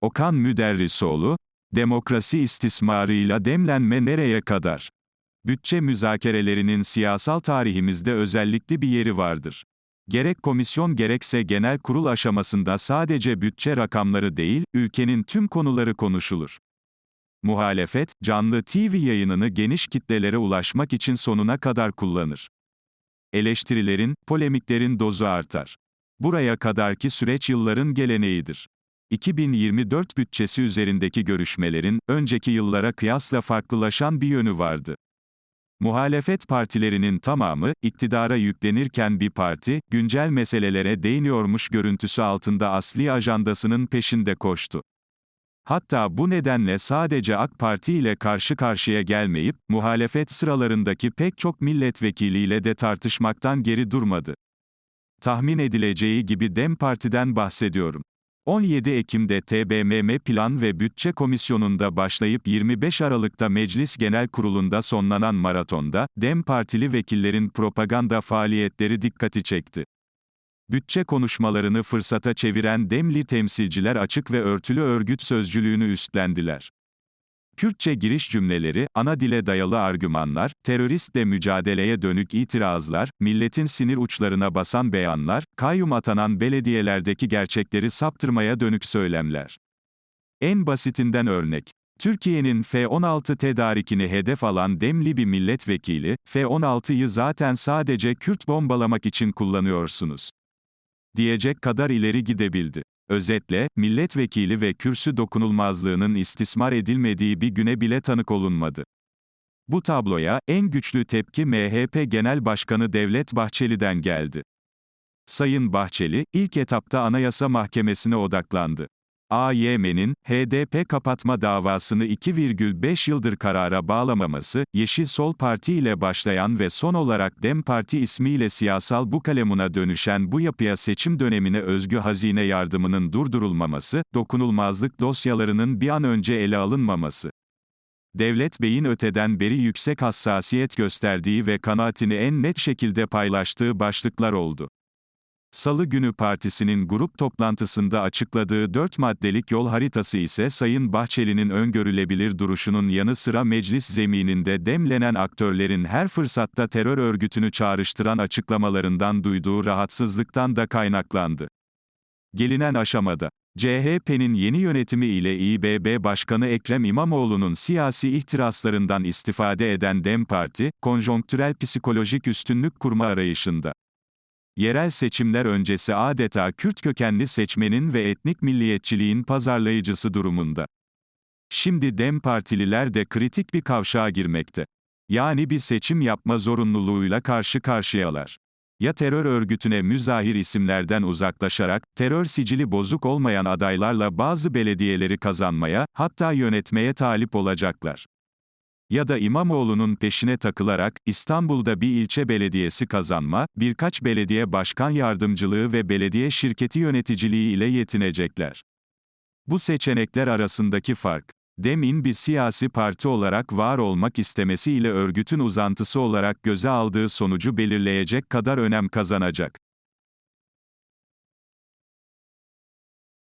Okan Müderrisoğlu, demokrasi istismarıyla demlenme nereye kadar? Bütçe müzakerelerinin siyasal tarihimizde özellikli bir yeri vardır. Gerek komisyon gerekse genel kurul aşamasında sadece bütçe rakamları değil, ülkenin tüm konuları konuşulur. Muhalefet, canlı TV yayınını geniş kitlelere ulaşmak için sonuna kadar kullanır. Eleştirilerin, polemiklerin dozu artar. Buraya kadarki süreç yılların geleneğidir. 2024 bütçesi üzerindeki görüşmelerin, önceki yıllara kıyasla farklılaşan bir yönü vardı. Muhalefet partilerinin tamamı, iktidara yüklenirken bir parti, güncel meselelere değiniyormuş görüntüsü altında asli ajandasının peşinde koştu. Hatta bu nedenle sadece AK Parti ile karşı karşıya gelmeyip, muhalefet sıralarındaki pek çok milletvekiliyle de tartışmaktan geri durmadı. Tahmin edileceği gibi DEM Parti'den bahsediyorum. 17 Ekim'de TBMM Plan ve Bütçe Komisyonu'nda başlayıp 25 Aralık'ta Meclis Genel Kurulu'nda sonlanan maratonda, DEM Partili vekillerin propaganda faaliyetleri dikkati çekti. Bütçe konuşmalarını fırsata çeviren Demli temsilciler açık ve örtülü örgüt sözcülüğünü üstlendiler. Kürtçe giriş cümleleri, ana dile dayalı argümanlar, teröristle mücadeleye dönük itirazlar, milletin sinir uçlarına basan beyanlar, kayyum atanan belediyelerdeki gerçekleri saptırmaya dönük söylemler. En basitinden örnek. Türkiye'nin F-16 tedarikini hedef alan Demli bir milletvekili, F-16'yı zaten sadece Kürt bombalamak için kullanıyorsunuz. Diyecek kadar ileri gidebildi. Özetle, milletvekili ve kürsü dokunulmazlığının istismar edilmediği bir güne bile tanık olunmadı. Bu tabloya, en güçlü tepki MHP Genel Başkanı Devlet Bahçeli'den geldi. Sayın Bahçeli, ilk etapta Anayasa Mahkemesi'ne odaklandı. AYM'nin, HDP kapatma davasını 2,5 yıldır karara bağlamaması, Yeşil Sol Parti ile başlayan ve son olarak DEM Parti ismiyle siyasal bukalemuna dönüşen bu yapıya seçim dönemine özgü hazine yardımının durdurulmaması, dokunulmazlık dosyalarının bir an önce ele alınmaması. Devlet Bey'in öteden beri yüksek hassasiyet gösterdiği ve kanaatini en net şekilde paylaştığı başlıklar oldu. Salı günü partisinin grup toplantısında açıkladığı dört maddelik yol haritası ise Sayın Bahçeli'nin öngörülebilir duruşunun yanı sıra meclis zemininde demlenen aktörlerin her fırsatta terör örgütünü çağrıştıran açıklamalarından duyduğu rahatsızlıktan da kaynaklandı. Gelinen aşamada, CHP'nin yeni yönetimi ile İBB Başkanı Ekrem İmamoğlu'nun siyasi ihtiraslarından istifade eden DEM Parti, konjonktürel psikolojik üstünlük kurma arayışında. Yerel seçimler öncesi adeta Kürt kökenli seçmenin ve etnik milliyetçiliğin pazarlayıcısı durumunda. Şimdi DEM partililer de kritik bir kavşağa girmekte. Yani bir seçim yapma zorunluluğuyla karşı karşıyalar. Ya terör örgütüne müzahir isimlerden uzaklaşarak, terör sicili bozuk olmayan adaylarla bazı belediyeleri kazanmaya, hatta yönetmeye talip olacaklar ya da İmamoğlu'nun peşine takılarak, İstanbul'da bir ilçe belediyesi kazanma, birkaç belediye başkan yardımcılığı ve belediye şirketi yöneticiliği ile yetinecekler. Bu seçenekler arasındaki fark, Demin bir siyasi parti olarak var olmak istemesi ile örgütün uzantısı olarak göze aldığı sonucu belirleyecek kadar önem kazanacak.